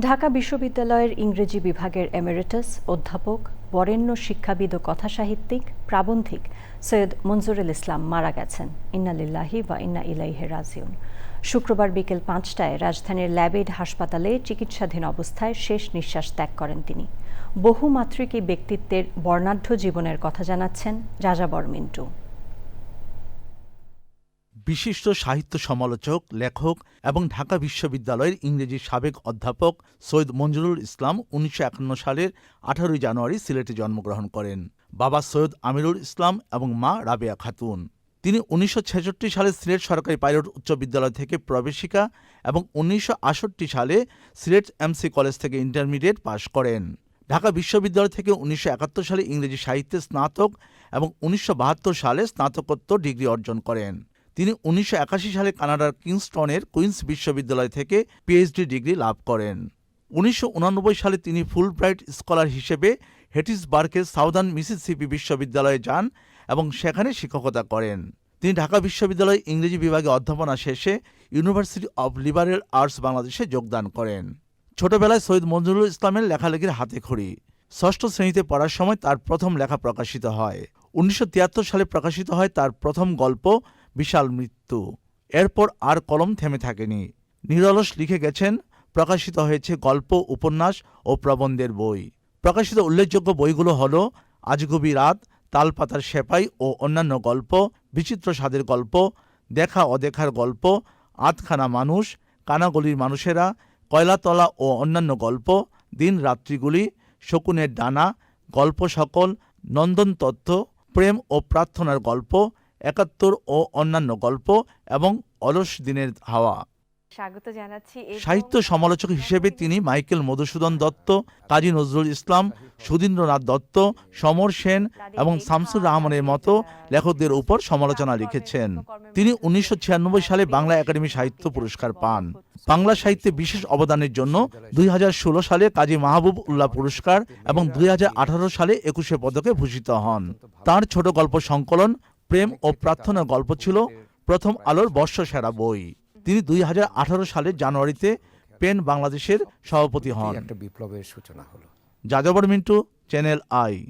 ঢাকা বিশ্ববিদ্যালয়ের ইংরেজি বিভাগের এমেরিটাস অধ্যাপক, বরেণ্য শিক্ষাবিদ ও কথাসাহিত্যিক, প্রাবন্ধিক সৈয়দ মঞ্জুরুল ইসলাম মারা গেছেন। ইন্নালিল্লাহি বা ইন্না ইলাইহে রাজিউন। শুক্রবার বিকেল পাঁচটায় রাজধানীর ল্যাবেড হাসপাতালে চিকিৎসাধীন অবস্থায় শেষ নিঃশ্বাস ত্যাগ করেন তিনি। বহুমাত্রিকী ব্যক্তিত্বের বর্ণাঢ্য জীবনের কথা জানাচ্ছেন যাযাবর মিন্টু। বিশিষ্ট সাহিত্য সমালোচক, লেখক এবং ঢাকা বিশ্ববিদ্যালয়ের ইংরেজি সাবেক অধ্যাপক সৈয়দ মঞ্জুরুল ইসলাম উনিশশো একান্ন সালের আঠারোই জানুয়ারি সিলেটে জন্মগ্রহণ করেন। বাবা সৈয়দ আমিরুল ইসলাম এবং মা রাবেয়া খাতুন। তিনি উনিশশো ছেষট্টি সালে সিলেট সরকারি পাইলট উচ্চ বিদ্যালয় থেকে প্রবেশিকা এবং উনিশশো আটষট্টি সালে সিলেট এমসি কলেজ থেকে ইন্টারমিডিয়েট পাশ করেন। ঢাকা বিশ্ববিদ্যালয় থেকে উনিশশো একাত্তর সালে ইংরেজি সাহিত্যে স্নাতক এবং উনিশশো বাহাত্তর সালে স্নাতকোত্তর ডিগ্রি অর্জন করেন। তিনি উনিশশো একাশি সালে কানাডার কিংস্টনের কুইন্স বিশ্ববিদ্যালয় থেকে পিএইচডি ডিগ্রি লাভ করেন। উনিশশো সালে তিনি ফুলব্রাইট স্কলার হিসেবে হেটিসবার্গের সাউদার্ন মিসিসিপি বিশ্ববিদ্যালয়ে যান এবং সেখানে শিক্ষকতা করেন। তিনি ঢাকা বিশ্ববিদ্যালয়ে ইংরেজি বিভাগে অধ্যাপনা শেষে ইউনিভার্সিটি অব লিবারেল আর্টস বাংলাদেশে যোগদান করেন। ছোটবেলায় সৈয়দ মঞ্জুরুল ইসলামের লেখালেখির হাতে খড়ি ষষ্ঠ শ্রেণীতে পড়ার সময় তার প্রথম লেখা প্রকাশিত হয়। উনিশশো তিয়াত্তর সালে প্রকাশিত হয় তার প্রথম গল্প বিশাল মৃত্যু। এরপর আর কলম থেমে থাকেনি। নিরলস লিখে গেছেন, প্রকাশিত হয়েছে গল্প, উপন্যাস ও প্রবন্ধের বই। প্রকাশিত উল্লেখযোগ্য বইগুলো হল আজগবি রাত, তালপাতার সেপাই ও অন্যান্য গল্প, বিচিত্র স্বাদের গল্প, দেখা অদেখার গল্প, আধখানা মানুষ, কানাগলির মানুষেরা, কয়লাতলা ও অন্যান্য গল্প, দিন রাত্রিগুলি, শকুনের ডানা, গল্প সকল, নন্দন তত্ত্ব, প্রেম ও প্রার্থনার গল্প একাত্তর ও অন্যান্য গল্প এবং অলস দিনের হাওয়া। স্বাগত জানাচ্ছি সাহিত্য সমালোচক হিসেবে তিনি মাইকেল মধুসূদন দত্ত কাজী নজরুল ইসলাম সুধীন্দ্রনাথ দত্ত সমর সেন এবং শামসুর রহমানের মতো লেখকদের উপর সমালোচনা লিখেছেন। তিনি উনিশশো ছিয়ানব্বই সালে বাংলা একাডেমি সাহিত্য পুরস্কার পান। বাংলা সাহিত্যে বিশেষ অবদানের জন্য দুই হাজার ষোলো সালে কাজী মাহবুব উল্লাহ পুরস্কার এবং দুই হাজার আঠারো সালে একুশে পদকে ভূষিত হন। তার ছোট গল্প সংকলন প্রেম ও প্রার্থনার গল্প ছিল প্রথম আলোর বর্ষসেরা বই। তিনি দুই হাজার আঠারো সালের জানুয়ারিতে পেন বাংলাদেশের সভাপতি হন। একটা বিপ্লবের সূচনা হলো। যাযাবর মিন্টু চ্যানেল আই